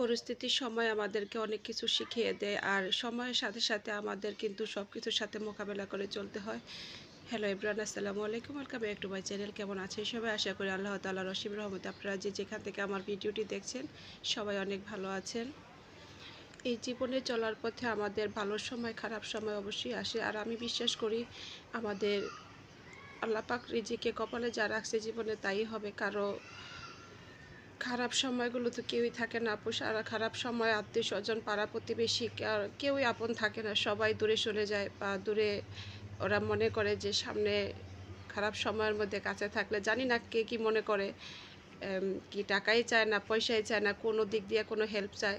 পরিস্থিতির সময় আমাদেরকে অনেক কিছু শিখিয়ে দেয় আর সময়ের সাথে সাথে আমাদের কিন্তু সব কিছুর সাথে মোকাবেলা করে চলতে হয়। হ্যালো ইব্রান আসসালামু আলাইকুম। Welcome back to my channel কেমন আছেন সবাই? আশা করি আল্লাহ তাল্লাহ রসিম রহমত আপনারা যে যেখান থেকে আমার ভিডিওটি দেখছেন, সবাই অনেক ভালো আছেন। এই জীবনে চলার পথে আমাদের ভালো সময়, খারাপ সময় অবশ্যই আসে। আর আমি বিশ্বাস করি আমাদের আল্লাপাক রিজিকে কপালে যা রাখছে জীবনে তাই হবে। কারও খারাপ সময়গুলো তো কেউই থাকে না আপু। সারা খারাপ সময় আত্মীয় স্বজন, পাড়া প্রতিবেশী কেউই আপন থাকে না। সবাই দূরে চলে যায় বা দূরে ওরা মনে করে যে সামনে খারাপ সময়ের মধ্যে কাছে থাকলে, জানি না কে কি মনে করে কি টাকাই চায় না, পয়সাই চায় না, কোনো দিক দিয়ে কোনো হেল্প চায়।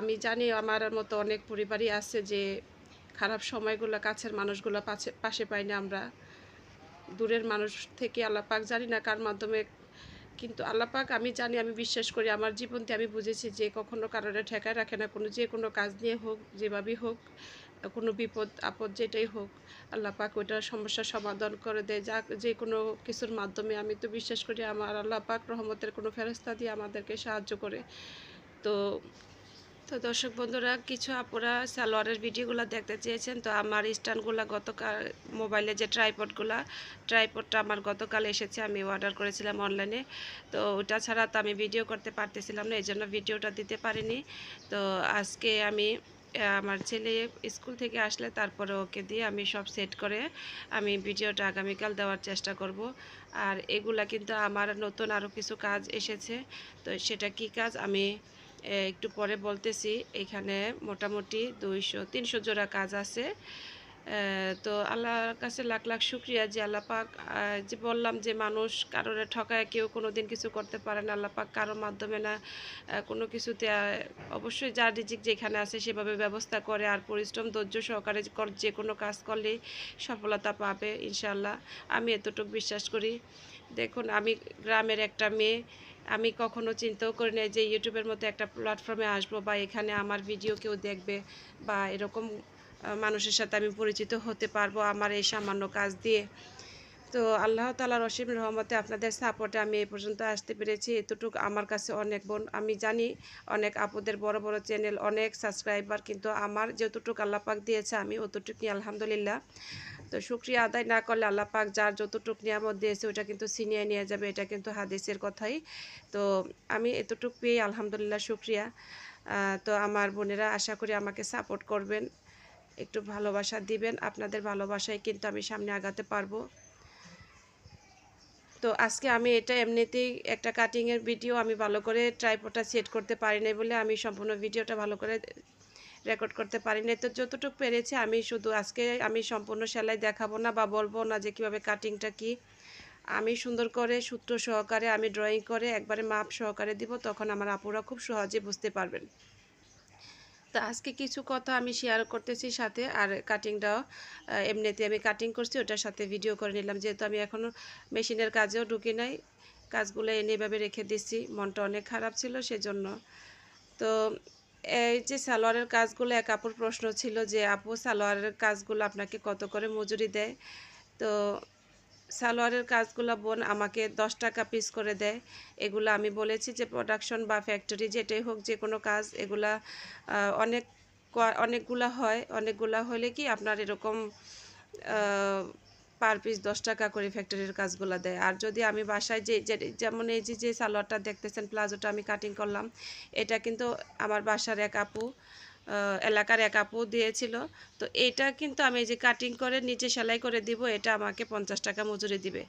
আমি জানি আমার মতো অনেক পরিবারই আছে যে খারাপ সময়গুলো কাছের মানুষগুলো পাশে পাশে পাই না আমরা। দূরের মানুষ থেকে আল্লাপাক জানি না কার মাধ্যমে কিন্তু আল্লাপাক আমি জানি, আমি বিশ্বাস করি, আমার জীবনতে আমি বুঝেছি যে কখনো কারণে ঠেকায় রাখে না। কোনো যে কোনো কাজ নিয়ে হোক, যেভাবেই হোক, কোনো বিপদ, আপদ যেটাই হোক আল্লাপাক ওইটার সমস্যার সমাধান করে দেয়। যা, যে কোনো কিছুর মাধ্যমে আমি তো বিশ্বাস করি, আমার আল্লাপাক রহমতের কোনো ফেরস্তা দিয়ে আমাদেরকে সাহায্য করে। তো তো দর্শক বন্ধুরা, কিছু আপুরা সালোয়ারের ভিডিওগুলো দেখতে চেয়েছেন। তো আমার স্ট্যান্ডগুলো গতকাল, মোবাইলে যে ট্রাইপডগুলো, ট্রাইপডটা আমার গতকাল এসেছে, আমি অর্ডার করেছিলাম অনলাইনে। তো ওটা ছাড়া তো আমি ভিডিও করতে পারতেছিলাম না এই জন্য ভিডিওটা দিতে পারিনি। তো আজকে আমি আমার ছেলে স্কুল থেকে আসলে তারপরে ওকে দিয়ে আমি সব সেট করে আমি ভিডিওটা আগামীকাল দেওয়ার চেষ্টা করব। আর এগুলা কিন্তু আমার নতুন আরও কিছু কাজ এসেছে, তো সেটা কি কাজ আমি একটু পরে বলতেছি, এখানে মোটামুটি দুইশো, তিনশো জোড়া কাজ আছে। তো আল্লাহর কাছে লাখ লাখ শুক্রিয়া যে আল্লাহ পাক যে বললাম যে মানুষ কারোর ঠকায়, কেউ কোনো দিন কিছু করতে পারে না, আল্লাহ পাক কারোর মাধ্যমে না কোনো কিছুতে অবশ্যই যার রিজিক যেখানে আছে সেভাবে ব্যবস্থা করে আর পরিশ্রম ধৈর্য সহকারে কর- যে কোনো কাজ করলেই সফলতা পাবে ইনশাল্লাহ আমি এতটুকু বিশ্বাস করি। দেখুন, আমি গ্রামের একটা মেয়ে আমি কখনো চিন্তাও করি না যে ইউটিউবের মতো একটা প্ল্যাটফর্মে আসব বা এখানে আমার ভিডিও কেউ দেখবে বা এরকম মানুষের সাথে আমি পরিচিত হতে পারব আমার এই সামান্য কাজ দিয়ে। তো আল্লাহ তালা রসিম রহমতে আপনাদের সাপোর্টে আমি এই পর্যন্ত আসতে পেরেছি। এতটুকু আমার কাছে অনেক বোন, আমি জানি অনেক আপুদের বড় বড় চ্যানেল অনেক সাবস্ক্রাইবার কিন্তু আমার যতটুকু আল্লাহ পাক দিয়েছে আমি অতটুকুই আলহামদুলিল্লাহ। তো শুক্রিয়া আদায় না করলে আল্লাহ পাক যার যতটুকু নিয়ামত দিয়েছে ওটা কিন্তু ছিনিয়ে নিয়ে যাবে, এটা কিন্তু হাদিসের কথাই। তো আমি এতটুকু পেয়ে আলহামদুলিল্লাহ শুক্রিয়া। তো আমার বোনেরা আশা করি আমাকে সাপোর্ট করবেন, একটু ভালোবাসা দিবেন, আপনাদের ভালোবাসায় কিন্তু আমি সামনে আগাতে পারব। তো আজকে আমি এটা এমনিতেই একটা কাটিংয়ের ভিডিও আমি ভালো করে ট্রাইপোটা সেট করতে পারি নাই বলে আমি সম্পূর্ণ ভিডিওটা ভালো করে রেকর্ড করতে পারি নাই তো যতটুকু পেরেছি আমি শুধু আজকে আমি সম্পূর্ণ সেলাই দেখাবো না বা বলব না যে কীভাবে কাটিংটা কি। আমি সুন্দর করে সূত্র সহকারে, আমি ড্রয়িং করে একবারে মাপ সহকারে দিব, তখন আমার আপুরা খুব সহজে বুঝতে পারবেন। তো আজকে কিছু কথা আমি শেয়ার করতেছি সাথে, আর কাটিংটাও এমনিতে আমি কাটিং করছি, ওটার সাথে ভিডিও করে নিলাম। যেহেতু আমি এখনও মেশিনের কাজেও ঢুকি নাই, কাজগুলো এনে এভাবে রেখে দিচ্ছি। মনটা অনেক খারাপ ছিল সেজন্য। তো এই যে সালোয়ারের কাজগুলো, এক আপুর প্রশ্ন ছিল যে, আপু, সালোয়ারের কাজগুলো আপনাকে কত করে মজুরি দেয়? তো সালোয়ারের কাজগুলো বোন আমাকে দশ টাকা পিস করে দেয়। এগুলো আমি বলেছি যে প্রোডাকশন বা ফ্যাক্টরি যেটাই হোক, যে কোনো কাজ, এগুলা অনেক, অনেকগুলা হয়। অনেকগুলা হলে কি আপনার এরকম পার পিস দশ টাকা করে ফ্যাক্টরির কাজগুলো দেয়। আর যদি আমি বাসায় যে যেমন এই যে যে সালোয়ারটা দেখতেছেন, প্লাজোটা আমি কাটিং করলাম, এটা কিন্তু আমার বাসার এক আপু এলাকার এক আপু দিয়েছিল। তো এটা কিন্তু আমি যে কাটিং করে নিচে সেলাই করে দিব, এটা আমাকে পঞ্চাশ টাকা মজুরি দিবে।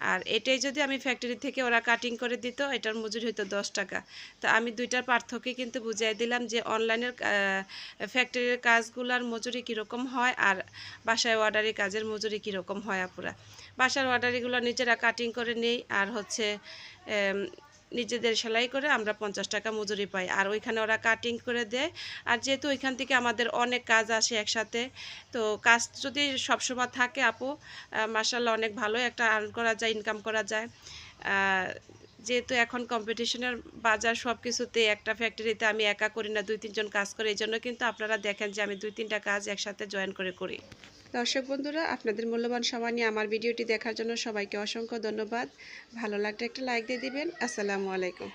আর এটাই যদি আমি ফ্যাক্টরি থেকে ওরা কাটিং করে দিত, এটার মজুরি হইতো দশ টাকা। তো আমি দুইটার পার্থক্য কিন্তু বুঝিয়ে দিলাম যে অনলাইনের ফ্যাক্টরির কাজগুলার মজুরি কীরকম হয় আর বাসায় অর্ডারি কাজের মজুরি কীরকম হয় আপুরা। বাসার অর্ডারিগুলো নিজেরা কাটিং করে নেই আর হচ্ছে নিজেদের সেলাই করে আমরা পঞ্চাশ টাকা মজুরি পাই। আর ওইখানে ওরা কাটিং করে দেয়। আর যেহেতু ওইখান থেকে আমাদের অনেক কাজ আসে একসাথে, তো কাজ যদি সবসময় থাকে আপু মার্শাল্লাহ অনেক ভালো একটা আর্ন করা যায় ইনকাম করা যায়। যেহেতু এখন কম্পিটিশনের বাজার সব কিছুতে একটা ফ্যাক্টরিতে আমি একা করি না, দুই তিনজন কাজ করি, এই জন্য কিন্তু আপনারা দেখেন যে আমি দুই তিনটা কাজ একসাথে জয়েন করে করি। দর্শক বন্ধুরা, আপনাদের মূল্যবান সময় নিয়ে আমার ভিডিওটি দেখার জন্য সবাইকে অসংখ্য ধন্যবাদ। ভালো লাগলে একটা লাইক দিয়ে দিবেন। আসসালামু আলাইকুম।